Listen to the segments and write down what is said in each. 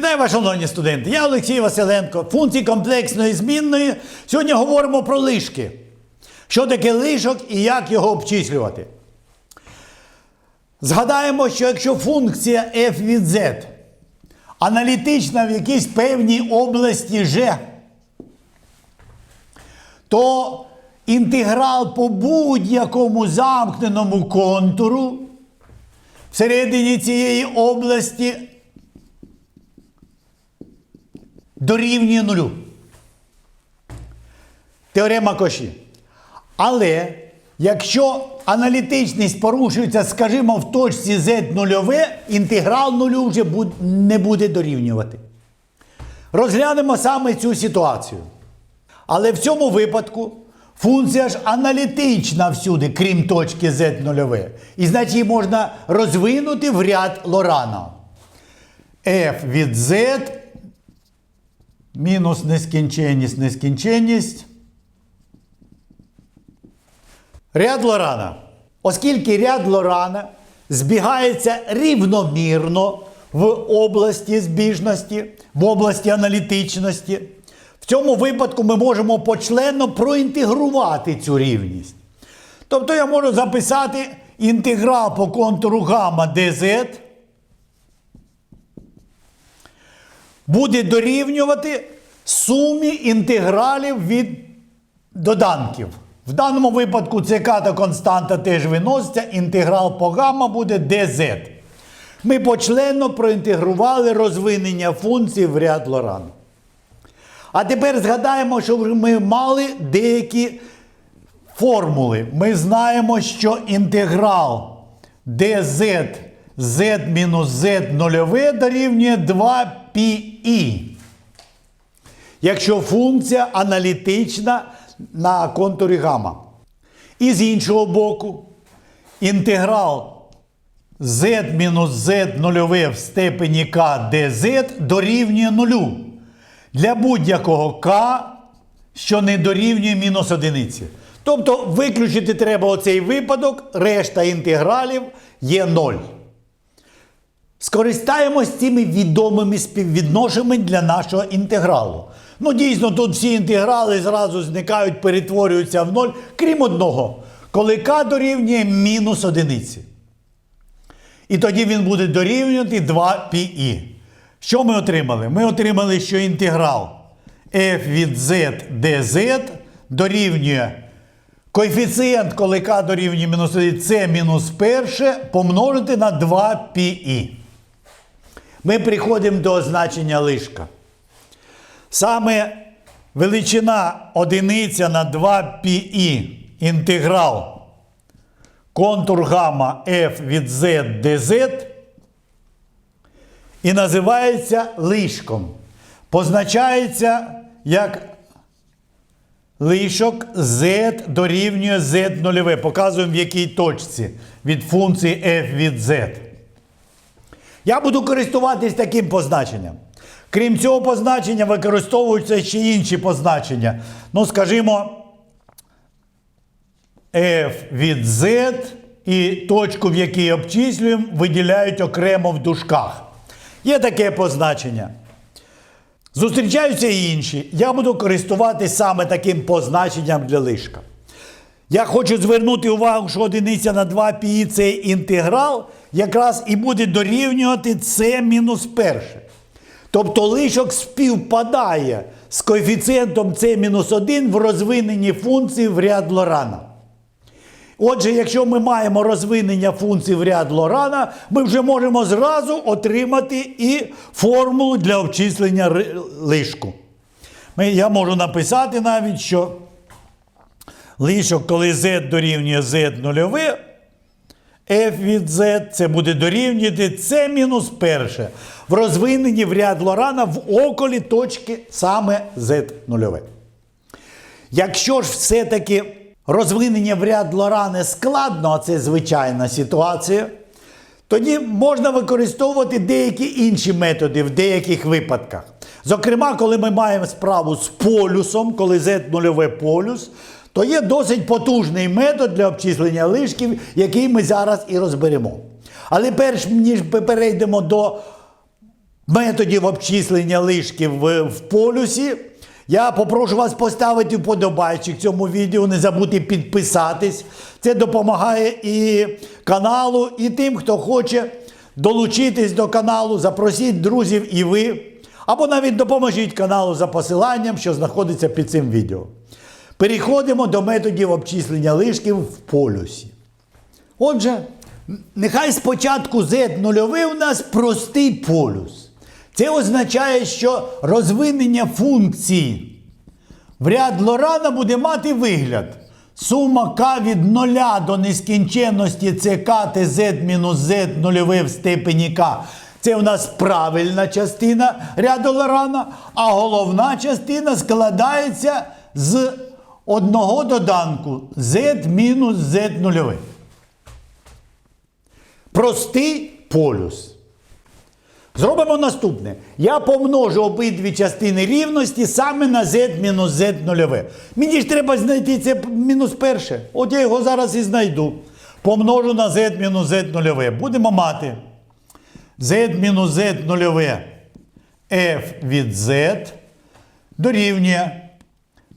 Вітаю вас, шановні студенти! Я Олексій Василенко, функції комплексної змінної. Сьогодні говоримо про лишки. Що таке лишок і як його обчислювати. Згадаємо, що якщо функція f від z аналітична в якійсь певній області G, то інтеграл по будь-якому замкненому контуру всередині цієї області дорівнює нулю. Теорема Коші. Але якщо аналітичність порушується, скажімо, в точці z нульове, інтеграл нулю вже не буде дорівнювати. Розглянемо саме цю ситуацію. Але в цьому випадку функція ж аналітична всюди, крім точки z нульове. І значить її можна розвинути в ряд Лорана. f від z мінус нескінченність, нескінченність. Ряд Лорана. Оскільки ряд Лорана збігається рівномірно в області збіжності, в області аналітичності, в цьому випадку ми можемо почленно проінтегрувати цю рівність. Тобто я можу записати інтеграл по контуру гамма dz буде дорівнювати сумі інтегралів від доданків. В даному випадку ЦК та константа теж виноситься, інтеграл по гамма буде dz. Ми почленно проінтегрували розвинення функції в ряд Лорану. А тепер згадаємо, що ми мали деякі формули. Ми знаємо, що інтеграл dz z мінус z нульове дорівнює 2πi. Якщо функція аналітична на контурі гамма. І з іншого боку, інтеграл z мінус z нульове в степені k dz дорівнює нулю для будь-якого k, що не дорівнює мінус одиниці. Тобто виключити треба оцей випадок, решта інтегралів є 0. Скористаємось цими відомими співвідношеннями для нашого інтегралу. Ну, дійсно, тут всі інтеграли зразу зникають, перетворюються в ноль, крім одного, коли k дорівнює мінус одиниці. І тоді він буде дорівнювати 2πi. Що ми отримали? Ми отримали, що інтеграл f від z dz дорівнює коефіцієнт, коли k дорівнює мінус 1, це мінус перше, помножити на 2πi. Ми приходимо до означення лишка. Саме величина одиниця на 2πi інтеграл контур гамма f від z dz і називається лишком. Позначається як лишок z дорівнює z нульове. Показуємо в якій точці від функції f від z. Я буду користуватись таким позначенням. Крім цього позначення, використовуються ще інші позначення. Ну, скажімо, f від z і точку, в якій обчислюємо, виділяють окремо в дужках. Є таке позначення. Зустрічаються і інші. Я буду користуватись саме таким позначенням для лишка. Я хочу звернути увагу, що одиниця на 2 пі цей інтеграл якраз і буде дорівнювати це мінус перше. Тобто лишок співпадає з коефіцієнтом це мінус 1 в розвиненні функції в ряд Лорана. Отже, якщо ми маємо розвинення функцій в ряд Лорана, ми вже можемо зразу отримати і формулу для обчислення лишку. Я можу написати навіть, що лишок, коли z дорівнює z нульове, f від z це буде дорівнювати c мінус перше. В розвиненні в ряд Лорана в околі точки саме z нульове. Якщо ж все-таки розвинення в ряд Лорани складно, а це звичайна ситуація, тоді можна використовувати деякі інші методи в деяких випадках. Зокрема, коли ми маємо справу з полюсом, коли z нульове полюс, то є досить потужний метод для обчислення лишків, який ми зараз і розберемо. Але перш ніж ми перейдемо до методів обчислення лишків в, полюсі. Я попрошу вас поставити вподобайчик цьому відео, не забудьте підписатись. Це допомагає і каналу, і тим, хто хоче долучитись до каналу. Запросіть друзів і ви. Або навіть допоможіть каналу за посиланням, що знаходиться під цим відео. Переходимо до методів обчислення лишків в полюсі. Отже, нехай спочатку z нульовий у нас простий полюс. Це означає, що розвинення функції в ряд Лорана буде мати вигляд. Сума k від 0 до нескінченності це k tz мінус z нульове в степені k. Це у нас правильна частина ряду Лорана, а головна частина складається з одного доданку z мінус z нульове. Простий полюс. Зробимо наступне. Я помножу обидві частини рівності саме на z мінус z нульове. Мені ж треба знайти це мінус перше. От я його зараз і знайду. Помножу на z мінус z нульове. Будемо мати z мінус z нульове f від z дорівнює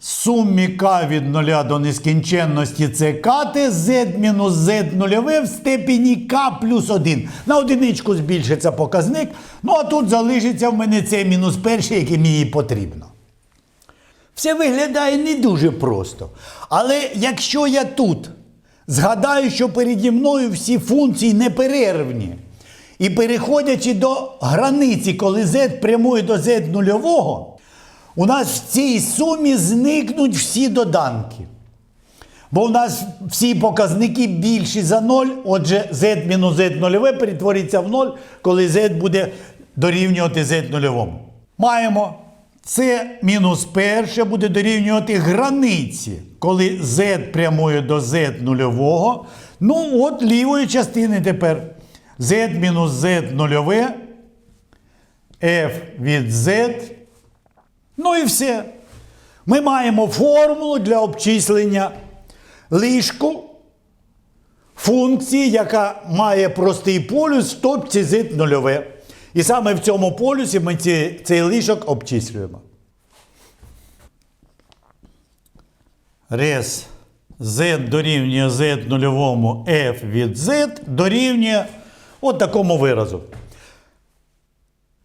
сумі k від 0 до нескінченності це k z мінус z нульове в степені k плюс 1. На одиничку збільшиться показник. Ну а тут залишиться в мене цей мінус перший, який мені потрібно. Все виглядає не дуже просто. Але якщо я тут згадаю, що переді мною всі функції неперервні, і переходячи до границі, коли z прямує до z нульового, у нас в цій сумі зникнуть всі доданки. Бо у нас всі показники більші за 0, отже, z мінус z нульове перетвориться в 0, коли z буде дорівнювати z нульовому. Маємо це мінус перше буде дорівнювати границі, коли z прямує до z нульового. Ну, от лівої частини тепер z мінус z нульове, f від z. Ну і все. Ми маємо формулу для обчислення лишку функції, яка має простий полюс точці z нульове. І саме в цьому полюсі ми ці, цей лишок обчислюємо. Рез z дорівнює z нульовому f від z дорівнює от такому виразу.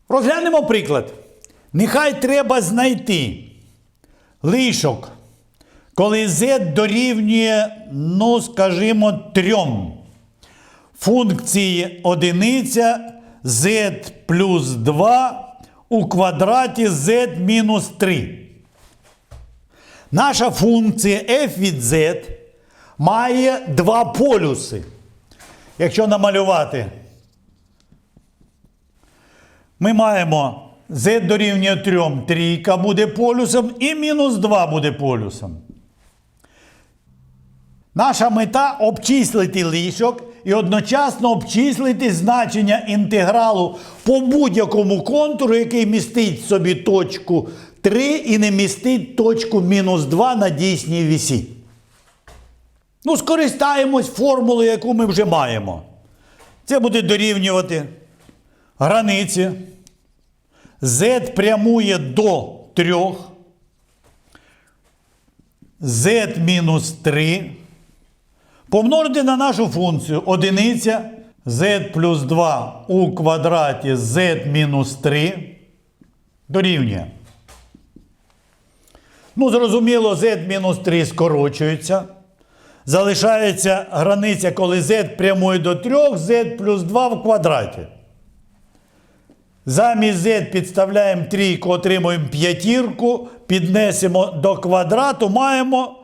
Розглянемо приклад. Нехай треба знайти лишок, коли z дорівнює, ну, скажімо, трьом. Функції одиниця z плюс 2 у квадраті z мінус 3. Наша функція f від z має два полюси. Якщо намалювати, ми маємо z дорівнює 3, трійка буде полюсом і мінус 2 буде полюсом. Наша мета обчислити лишок і одночасно обчислити значення інтегралу по будь-якому контуру, який містить собі точку 3 і не містить точку мінус 2 на дійсній вісі. Ну, скористаємось формулою, яку ми вже маємо. Це буде дорівнювати границі. Z прямує до 3. Z мінус 3. Помножити на нашу функцію одиниця z плюс 2 у квадраті z мінус 3 дорівнює. Ну, зрозуміло, z мінус 3 скорочується. Залишається границя, коли z прямує до 3, z плюс 2 в квадраті. Замість z підставляємо трійку, отримуємо п'ятірку, піднесемо до квадрату, маємо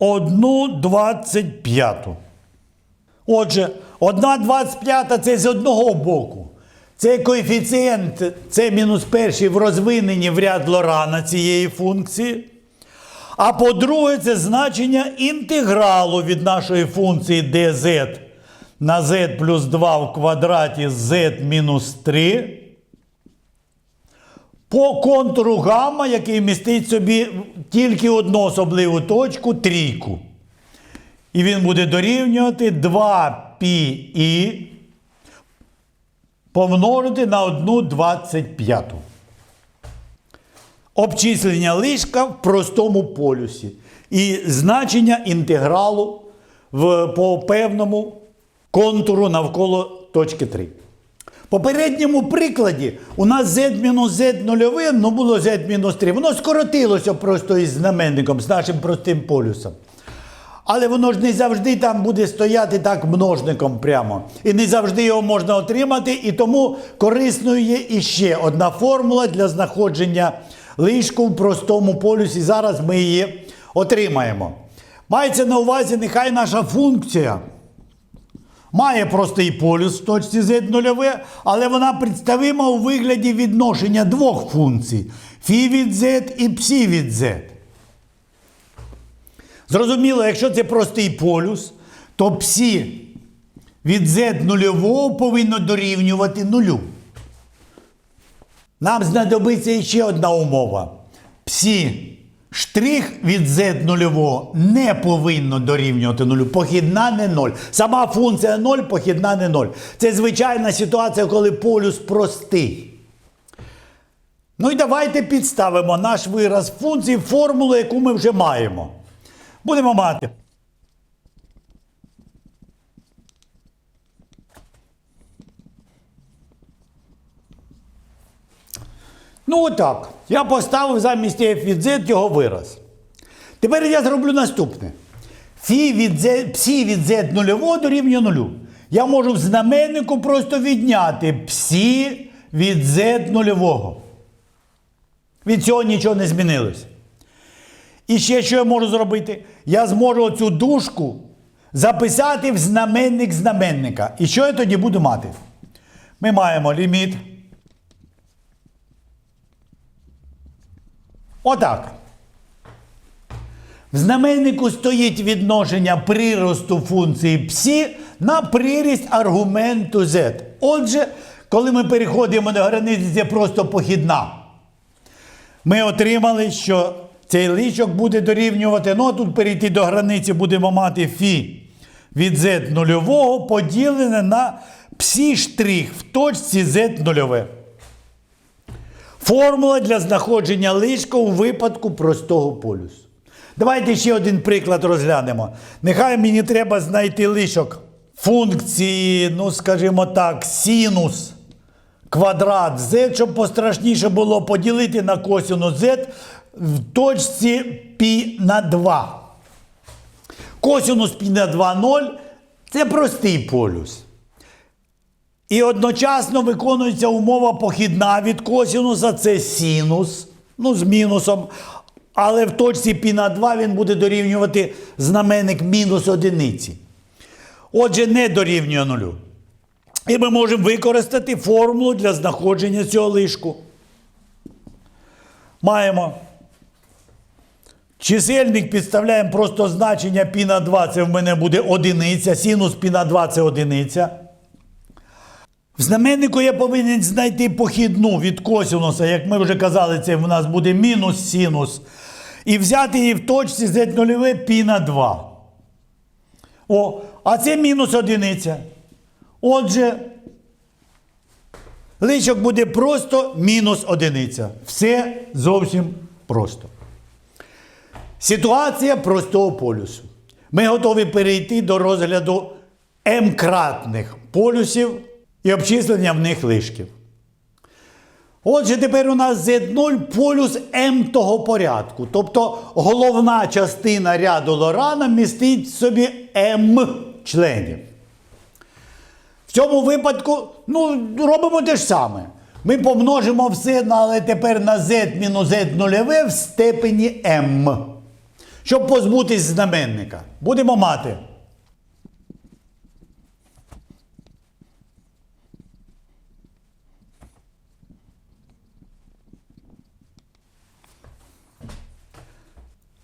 1,25. Отже, 1,25 це з одного боку. Це коефіцієнт, це мінус перший в розвиненні в ряд Лорана цієї функції. А по-друге, це значення інтегралу від нашої функції dz на z плюс 2 в квадраті z мінус 3 по контуру гамма, який містить собі тільки одну особливу точку трійку. І він буде дорівнювати 2πi помножити на 1 25. Обчислення лишка в простому полюсі. І значення інтегралу в, по певному контуру навколо точки 3. В попередньому прикладі у нас z мінус z нульове, ну було z мінус 3. Воно скоротилося просто із знаменником, з нашим простим полюсом. Але воно ж не завжди там буде стояти так множником прямо. І не завжди його можна отримати. І тому корисною є іще одна формула для знаходження лишку в простому полюсі. Зараз ми її отримаємо. Мається на увазі, нехай наша функція має простий полюс в точці z нульове, але вона представима у вигляді відношення двох функцій фі від z і псі від z. Зрозуміло, якщо це простий полюс, то псі від z нульового повинно дорівнювати нулю. Нам знадобиться ще одна умова. Псі штрих від z нульового не повинно дорівнювати нулю. Похідна не 0. Сама функція 0, похідна не 0. Це звичайна ситуація, коли полюс простий. Ну і давайте підставимо наш вираз функції формулу, яку ми вже маємо. Будемо мати. Ну, отак. Я поставив замість z його вираз. Тепер я зроблю наступне. Фі від z, псі від z нульового дорівнює нулю. Я можу в знаменнику просто відняти псі від z нульового. Від цього нічого не змінилось. І ще що я можу зробити? Я зможу цю дужку записати в знаменник знаменника. І що я тоді буду мати? Ми маємо ліміт. Отак. В знаменнику стоїть відношення приросту функції псі на приріст аргументу z. Отже, коли ми переходимо до границі, це просто похідна. Ми отримали, що цей личок буде дорівнювати. Ну, а тут перейти до границі будемо мати фі від z нульового поділене на псі штрих в точці z нульове. Формула для знаходження лишка у випадку простого полюсу. Давайте ще один приклад розглянемо. Нехай мені треба знайти лишок функції, ну, скажімо так, синус квадрат z, щоб пострашніше було поділити на косинус z в точці π на 2. Косинус π на 2 0 це простий полюс. І одночасно виконується умова похідна від косинуса, це синус, ну з мінусом. Але в точці π на 2 він буде дорівнювати знаменник мінус одиниці. Отже, не дорівнює нулю. І ми можемо використати формулу для знаходження цього лишку. Маємо. Чисельник підставляємо просто значення π на 2, це в мене буде одиниця. Синус π на 2 це одиниця. В знаменнику я повинен знайти похідну від косинуса, як ми вже казали, це в нас буде мінус синус. І взяти її в точці z нульове π на 2. О, а це мінус одиниця. Отже, личок буде просто мінус одиниця. Все зовсім просто. Ситуація простого полюсу. Ми готові перейти до розгляду М-кратних полюсів і обчислення в них лишків. Отже, тепер у нас Z0 полюс М того порядку. Тобто головна частина ряду Лорана містить в собі М членів. В цьому випадку ну, робимо те ж саме. Ми помножимо все, але тепер на z мінус z нульове в степені m. Щоб позбутись знаменника. Будемо мати.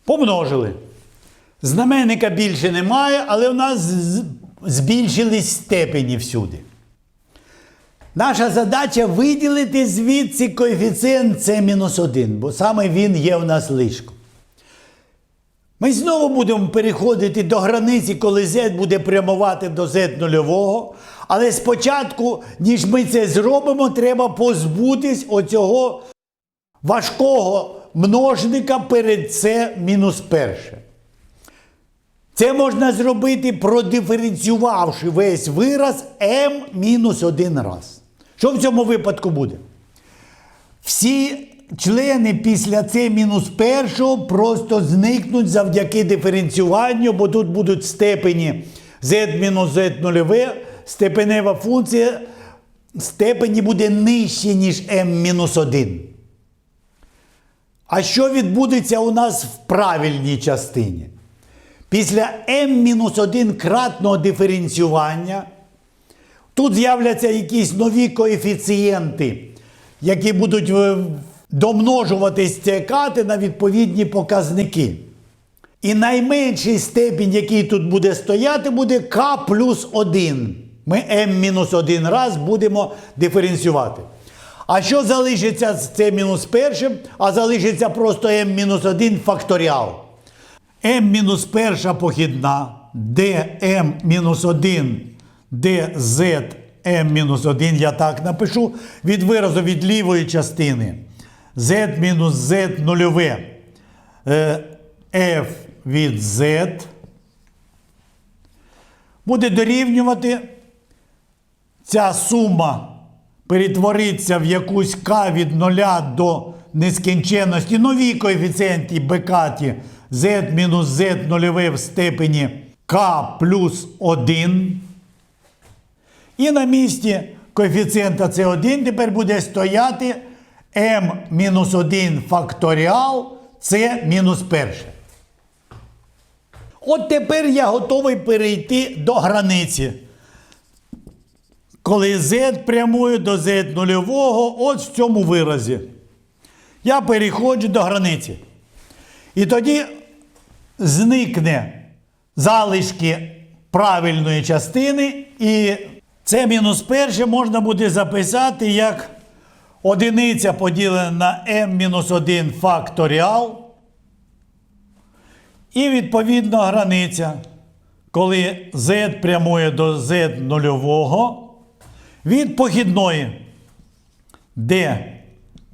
Помножили. Знаменника більше немає, але у нас збільшились степені всюди. Наша задача виділити звідси коефіцієнт С-1, бо саме він є у нас лишком. Ми знову будемо переходити до границі, коли z буде прямувати до z нульового. Але спочатку, ніж ми це зробимо, треба позбутись оцього важкого множника перед c мінус перше. Це можна зробити, продиференціювавши весь вираз m мінус один раз. Що в цьому випадку буде? Всі члени після c мінус першого просто зникнуть завдяки диференціюванню, бо тут будуть степені z мінус z нульове, степенева функція степені буде нижче, ніж m мінус 1. А що відбудеться у нас в правильній частині? Після m-1 кратного диференціювання тут з'являться якісь нові коефіцієнти, які будуть е, домножуватись стікати на відповідні показники. І найменший степінь, який тут буде стояти, буде k плюс 1. Ми m-1 раз будемо диференціювати. А що залишиться з це мінус першим? А залишиться просто m-1 факторіал. m-1 похідна, dm-1, dz m-1, я так напишу, від виразу від лівої частини. z мінус z нульове. е, f від z буде дорівнювати ця сума перетвориться в якусь k від 0 до нескінченності, нові коефіцієнти бекаті z мінус z нульове в степені k плюс 1. І на місці коефіцієнта С1 тепер буде стояти m мінус 1 факторіал С мінус перше. От тепер я готовий перейти до границі. Коли z прямує до z нульового, от в цьому виразі. Я переходжу до границі. І тоді зникне залишки правильної частини, і це мінус перше можна буде записати як одиниця поділена на m-1 факторіал. І відповідно границя, коли z прямує до z нульового, від похідної d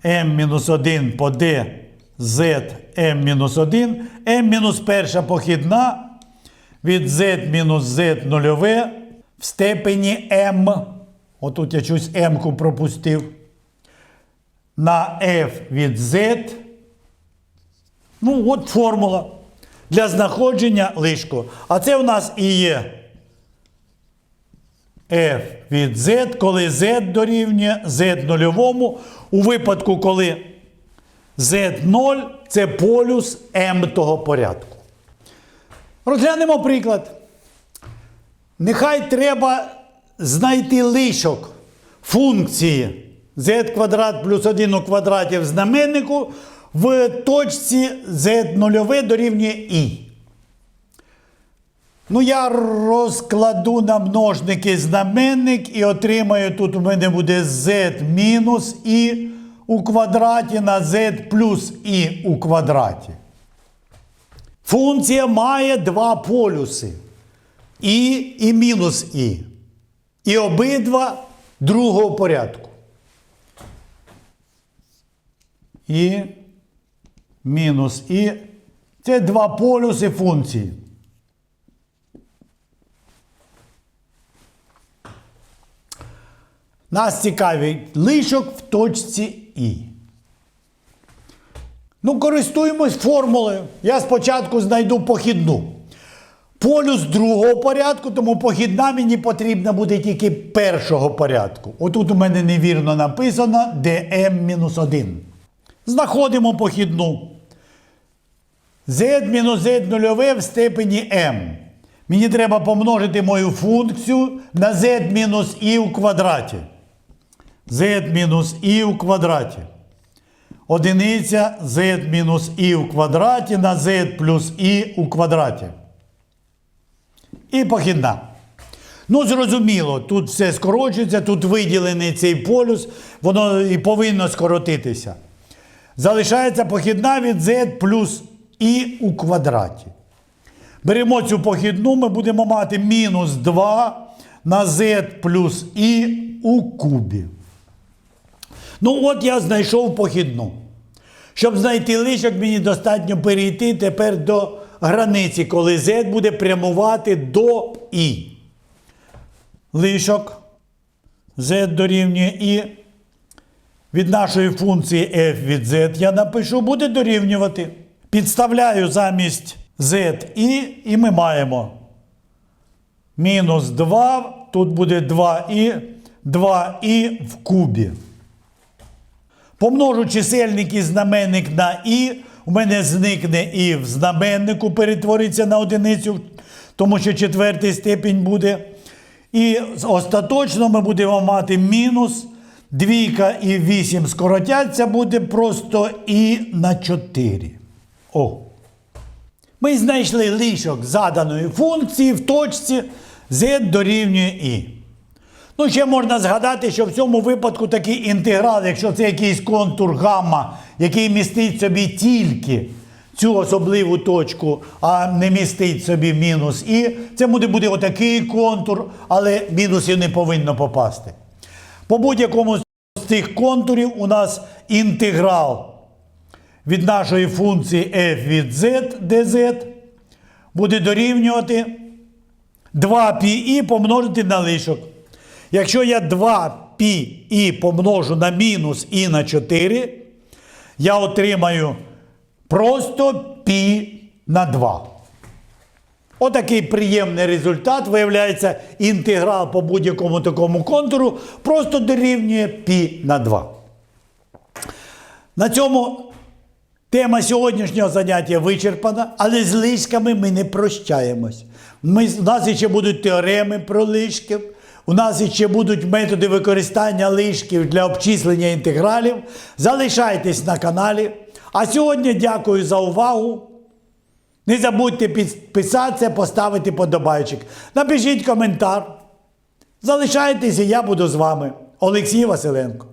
m-1 по d z m-1, m-1 похідна від z мінус z нульове в степені m. Отут я щось m-ку пропустив. На f від z. Ну, от формула для знаходження лишку. А це у нас і є f від z, коли z дорівнює z нульовому. У випадку, коли z0 це полюс m того порядку. Розглянемо приклад. Нехай треба знайти лишок функції z квадрат плюс 1 у квадраті в знаменнику в точці z0 дорівнює i. Ну, я розкладу на множники знаменник і отримаю, тут у мене буде z мінус і у квадраті на z плюс і у квадраті. Функція має два полюси. І і мінус і. І обидва другого порядку. І мінус і. Це два полюси функції. Нас цікавить лишок в точці І. Ну, користуємось формулою. Я спочатку знайду похідну. Полюс другого порядку, тому похідна мені потрібна буде тільки першого порядку. Отут у мене невірно написано dm-1. Знаходимо похідну. z мінус z нульове в степені m. Мені треба помножити мою функцію на z мінус і у квадраті. Z мінус і у квадраті. Одиниця z мінус і у квадраті на z плюс і у квадраті. І похідна. Ну, зрозуміло, тут все скорочується, тут виділений цей полюс, воно і повинно скоротитися. Залишається похідна від z плюс і у квадраті. Беремо цю похідну, ми будемо мати мінус 2 на z плюс і у кубі. Ну, от я знайшов похідну. Щоб знайти лишок, мені достатньо перейти тепер до границі, коли z буде прямувати до і. Лишок z дорівнює і. Від нашої функції f від z я напишу, буде дорівнювати. Підставляю замість z і, і ми маємо мінус 2, тут буде 2і, 2і в кубі. Помножу чисельник і знаменник на і, у мене зникне і в знаменнику перетвориться на одиницю, тому що четвертий степінь буде. І остаточно ми будемо мати мінус. Двійка і 8 скоротяться, буде просто і на 4. О. Ми знайшли лишок заданої функції в точці z дорівнює і. Ну, ще можна згадати, що в цьому випадку такий інтеграл, якщо це якийсь контур гамма, який містить собі тільки цю особливу точку, а не містить собі мінус і, це буде, буде отакий контур, але мінусів не повинно попасти. По будь-якому з цих контурів у нас інтеграл від нашої функції f від z dz буде дорівнювати 2πi помножити на лишок. Якщо я 2 і помножу на мінус і на 4, я отримаю просто пі на 2. Отакий приємний результат, виявляється, інтеграл по будь-якому такому контуру просто дорівнює пі на 2. На цьому тема сьогоднішнього заняття вичерпана, але з лишками ми не прощаємось. Ми, У нас ще будуть теореми про лишки у нас ще будуть методи використання лишків для обчислення інтегралів. Залишайтесь на каналі. А сьогодні дякую за увагу. Не забудьте підписатися, поставити подобайчик. Напишіть коментар. Залишайтеся, я буду з вами. Олексій Василенко.